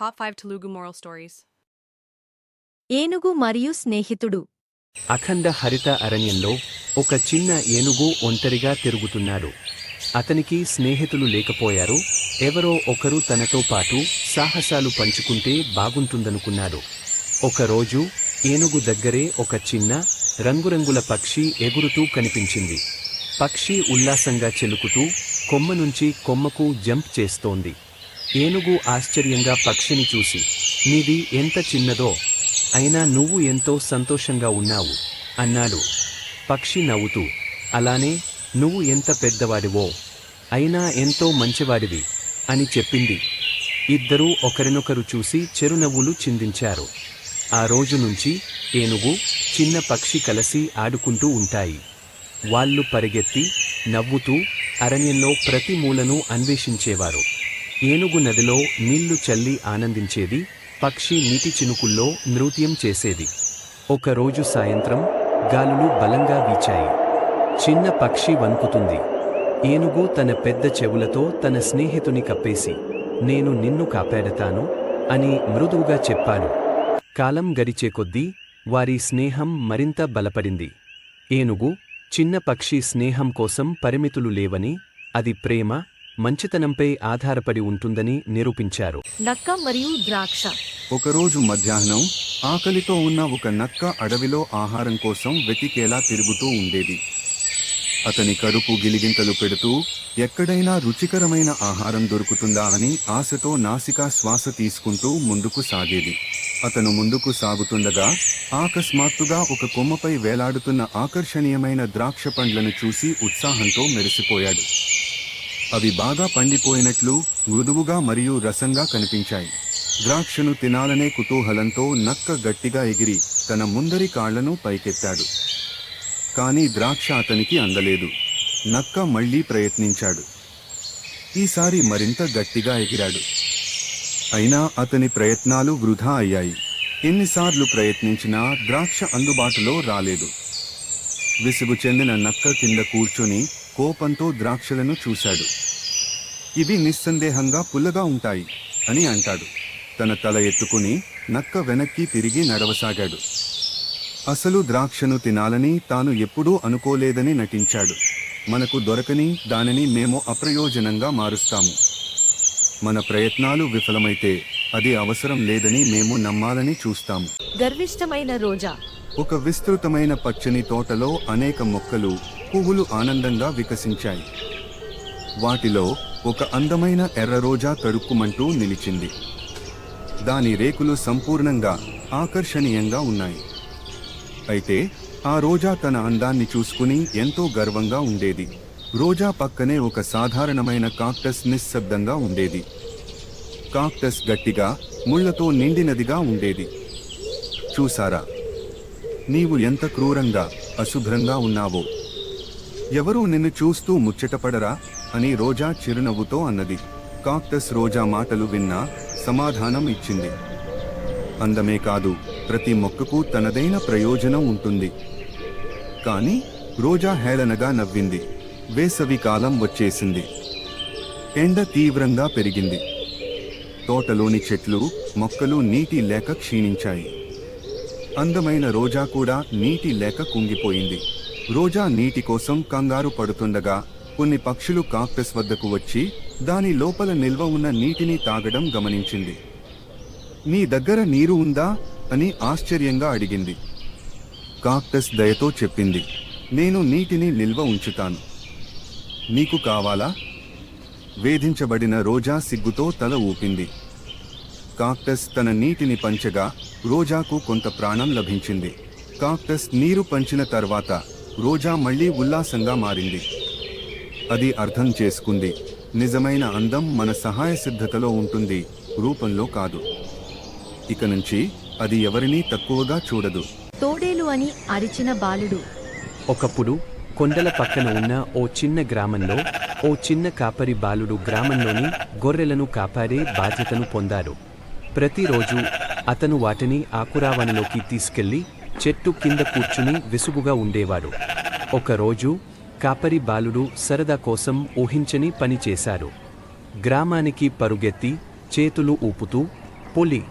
Top 5 Telugu moral stories. ఏనుగు మరియు స్నేహితుడు. అఖండ హరిత అరణ్యంలో ఒక చిన్న ఏనుగు ఒంటరిగా తిరుగుతున్నాడు. అతనికి స్నేహితులు లేకపోయారు. ఎవరో ఒకరు తనతో పాటు సాహసాలు పంచుకుంటే బాగుంటుందనుకున్నాడు. ఒకరోజు ఏనుగు దగ్గరే ఒక చిన్న రంగురంగుల పక్షి ఎగురుతూ కనిపించింది. పక్షి ఉల్లాసంగా చెలుకుతూ కొమ్మ నుంచి కొమ్మకు జంప్ చేస్తోంది. ఏనుగు ఆశ్చర్యంగా పక్షిని చూసి నీది ఎంత చిన్నదో అయినా నువ్వు ఎంతో సంతోషంగా ఉన్నావు అన్నాడు. పక్షి నవ్వుతూ అలానే నువ్వు ఎంత పెద్దవాడివో అయినా ఎంతో మంచివాడివి అని చెప్పింది. ఇద్దరూ ఒకరినొకరు చూసి చెరునవ్వులు చిందించారు. ఆ రోజు నుంచి ఏనుగు చిన్న పక్షి కలిసి ఆడుకుంటూ ఉంటాయి. వాళ్ళు పరిగెత్తి నవ్వుతూ అరణ్యంలో ప్రతి మూలను అన్వేషించేవారు. ఏనుగు నదిలో నీళ్ళు చల్లి ఆనందించేది పక్షి నీటి చినుకుల్లో నృత్యం చేసేది. ఒకరోజు సాయంత్రం గాలులు బలంగా వీచాయి. చిన్న పక్షి వణుకుతుంది. ఏనుగు తన పెద్ద చెవులతో తన స్నేహితుని కప్పేసి నేను నిన్ను కాపాడతాను అని మృదువుగా చెప్పాడు. కాలం గడిచే కొద్దీ వారి స్నేహం మరింత బలపడింది. ఏనుగు చిన్న పక్షి స్నేహం కోసం పరిమితులు లేవని అది ప్రేమ మంచితనంపై ఆధారపడి ఉంటుందని నిరూపించారు. నక్క మరియు ద్రాక్ష. ఒకరోజు మధ్యాహ్నం ఆకలితో ఉన్న ఒక నక్క అడవిలో ఆహారం కోసం వెతికేలా తిరుగుతూ ఉండేది. అతని కడుపు గిలిగింతలు పెడుతూ ఎక్కడైనా రుచికరమైన ఆహారం దొరుకుతుందా అని ఆశతో నాసికా శ్వాస తీసుకుంటూ ముందుకు సాగేది. అతను ముందుకు సాగుతుండగా అకస్మాత్తుగా ఒక కొమ్మపై వేలాడుతున్న ఆకర్షణీయమైన ద్రాక్ష పండ్లను చూసి ఉత్సాహంతో మెరిసిపోయాడు. అవి బాగా పండిపోయినట్లు మృదువుగా మరియు రసంగా కనిపించాయి. ద్రాక్షను తినాలనే కుతూహలంతో నక్క గట్టిగా ఎగిరి తన ముందరి కాళ్ళను పైకెత్తాడు. కానీ ద్రాక్ష అతనికి అందలేదు. నక్క మళ్ళీ ప్రయత్నించాడు. ఈసారి మరింత గట్టిగా ఎగిరాడు. అయినా అతని ప్రయత్నాలు వృధా అయ్యాయి. ఎన్నిసార్లు ప్రయత్నించినా ద్రాక్ష అందుబాటులో రాలేదు. విసుగు చెందిన నక్క కింద కూర్చొని కోపంతో ద్రాక్షలను చూశాడు. ఇవి నిస్సందేహంగా పుల్లగా ఉంటాయి అని అంటాడు. తన తల ఎత్తుకుని నక్క వెనక్కి తిరిగి నడవసాగాడు. అసలు ద్రాక్షను తినాలని తాను ఎప్పుడూ అనుకోలేదని నటించాడు. మనకు దొరకని దానిని మేము అప్రయోజనంగా మారుస్తాము. మన ప్రయత్నాలు విఫలమైతే అది అవసరం లేదని మేము నమ్మాలని చూస్తాము. గర్విష్టమైన రోజా. ఒక విస్తృతమైన పచ్చని తోటలో అనేక మొక్కలు పువ్వులు ఆనందంగా వికసించాయి. వాటిలో ఒక అందమైన ఎర్ర రోజా తడుక్కుమంటూ నిలిచింది. దాని రేకులు సంపూర్ణంగా ఆకర్షణీయంగా ఉన్నాయి. అయితే ఆ రోజా తన అందాన్ని చూసుకుని ఎంతో గర్వంగా ఉండేది. రోజా పక్కనే ఒక సాధారణమైన కాక్టస్ నిశ్శబ్దంగా ఉండేది. కాక్టస్ గట్టిగా ముళ్ళతో నిండినదిగా ఉండేది. చూసారా? నీవు ఎంత క్రూరంగా అశుభ్రంగా ఉన్నావో. ఎవరూ నిన్ను చూస్తూ ముచ్చటపడరా అని రోజా చిరునవ్వుతో అన్నది. కాక్టస్ రోజా మాటలు విన్నా సమాధానం ఇచ్చింది. అందమే కాదు ప్రతి మొక్కకు తనదైన ప్రయోజనం ఉంటుంది. కానీ రోజా హేళనగా నవ్వింది. వేసవి కాలం వచ్చేసింది. ఎండ తీవ్రంగా పెరిగింది. తోటలోని చెట్లు మొక్కలు నీటి లేక క్షీణించాయి. అందమైన రోజా కూడా నీటి లేక కుంగిపోయింది. రోజా నీటి కోసం కంగారు పడుతుండగా కొన్ని పక్షులు కాక్టస్ వద్దకు వచ్చి దాని లోపల నిల్వ ఉన్న నీటిని తాగడం గమనించింది. నీ దగ్గర నీరు ఉందా? అని ఆశ్చర్యంగా అడిగింది. కాక్టస్ దయతో చెప్పింది నేను నీటిని నిల్వ ఉంచుతాను. నీకు కావాలా? వేధించబడిన రోజా సిగ్గుతో తల ఊపింది. కాక్టస్ తన నీటిని పంచగా రోజాకు కొంత ప్రాణం లభించింది. కాక్టస్ నీరు పంచిన తర్వాత రోజా మళ్ళీ ఉల్లాసంగా మారింది. అది అర్థం చేసుకుంది. నిజమైన అందం మన సహాయ సిద్ధతలో ఉంటుంది రూపంలో కాదు. ఇక నుంచి అది ఎవరినీ తక్కువగా చూడదు. తోడేలు అని అరిచిన బాలుడు. ఒకప్పుడు కొండల పక్కన ఉన్న ఓ చిన్న గ్రామంలో ఓ చిన్న కాపరి బాలుడు గ్రామంలోని గొర్రెలను కాపాడే బాధ్యతను పొందాడు. ప్రతిరోజు అతను వాటిని ఆకురావణలోకి తీసుకెళ్ళి చెట్టు కింద కూర్చుని విసుగుగా ఉండేవాడు ఒకరోజు కాపరి బాలుడు సరదా కోసం ఊహించని పని చేశారు. గ్రామానికి పరుగెత్తి చేతులు ఊపుతూ పొలి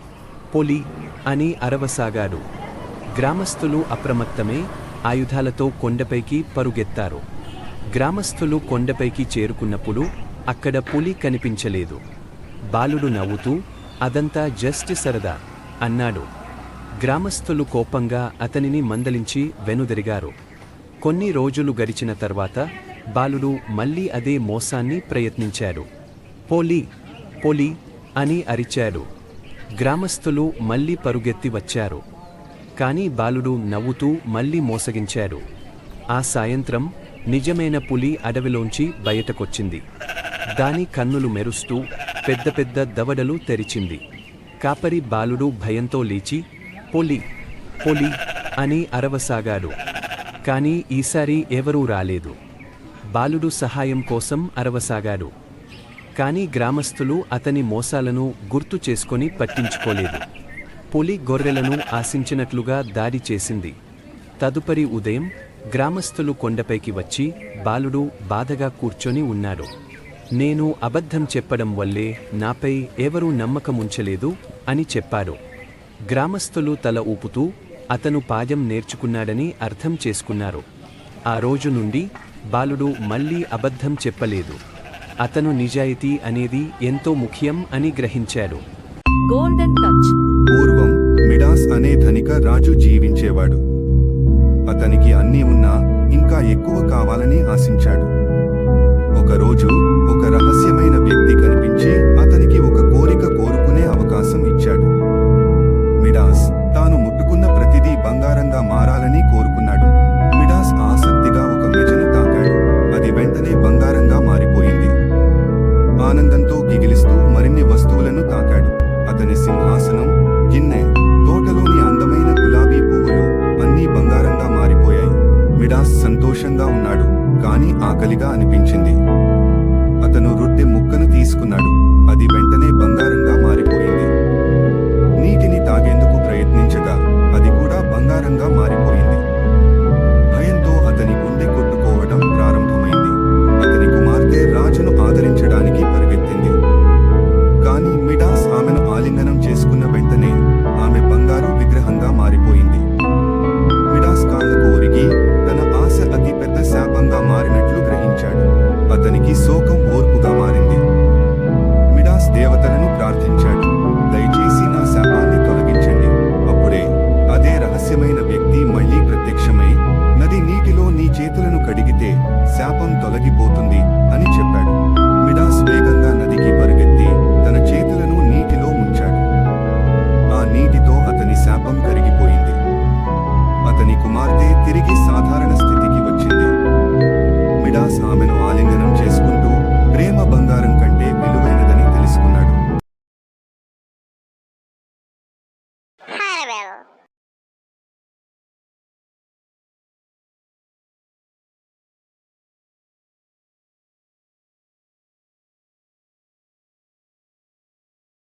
పొలి అని అరవసాగాడు. గ్రామస్తులు అప్రమత్తమే ఆయుధాలతో కొండపైకి పరుగెత్తారు. గ్రామస్తులు కొండపైకి చేరుకున్నప్పుడు అక్కడ పులి కనిపించలేదు. బాలుడు నవ్వుతూ అదంతా జస్ట్ సరదా అన్నాడు. గ్రామస్థులు కోపంగా అతనిని మందలించి వెనుదిరిగారు. కొన్ని రోజులు గడిచిన తర్వాత బాలుడు మళ్ళీ అదే మోసాన్ని ప్రయత్నించాడు. పోలి పోలి అని అరిచాడు. గ్రామస్థులు మళ్ళీ పరుగెత్తి వచ్చారు. కానీ బాలుడు నవ్వుతూ మళ్ళీ మోసగించాడు. ఆ సాయంత్రం నిజమైన పులి అడవిలోంచి బయటకొచ్చింది. దాని కన్నులు మెరుస్తూ పెద్ద పెద్ద దవడలు తెరిచింది. కాపరి బాలుడు భయంతో లేచి పొలి పొలి అని అరవసాగాడు కానీ ఈసారి ఎవరూ రాలేదు. బాలుడు సహాయం కోసం అరవసాగాడు. కానీ గ్రామస్తులు అతని మోసాలను గుర్తు చేసుకొని పట్టించుకోలేదు. పులి గొర్రెలను ఆశించినట్లుగా దాడి చేసింది. తదుపరి ఉదయం గ్రామస్తులు కొండపైకి వచ్చి బాలుడు బాధగా కూర్చొని ఉన్నాడు. నేను అబద్ధం చెప్పడం వల్లే నాపై ఎవరూ నమ్మకముంచలేదు అని చెప్పారు. గ్రామస్తులు తల ఊపుతూ అతను పాదం నేర్చుకున్నాడని అర్థం చేసుకున్నారు. ఆ రోజు నుండి బాలుడు మళ్ళీ అబద్ధం చెప్పలేదు. అతను నిజాయితీ అనేది ఎంతో ముఖ్యం అని గ్రహించాడు. గోల్డెన్ టచ్ పూర్వం మిడాస్ అనే ధనిక రాజు జీవించేవాడు. అతనికి అన్నీ ఉన్నా ఇంకా ఎక్కువ కావాలని ఆశించాడు. ఒకరోజు ఒక రహస్యమైన వ్యక్తి కనిపించి ఆకలిగా అనిపించింది. అతను రొట్టె ముక్కను తీసుకున్నాడు. అది వెంటనే బంగారంగా మారిపోయింది. నీటిని తాగేందుకు ప్రయత్నించగా అది కూడా బంగారంగా మారి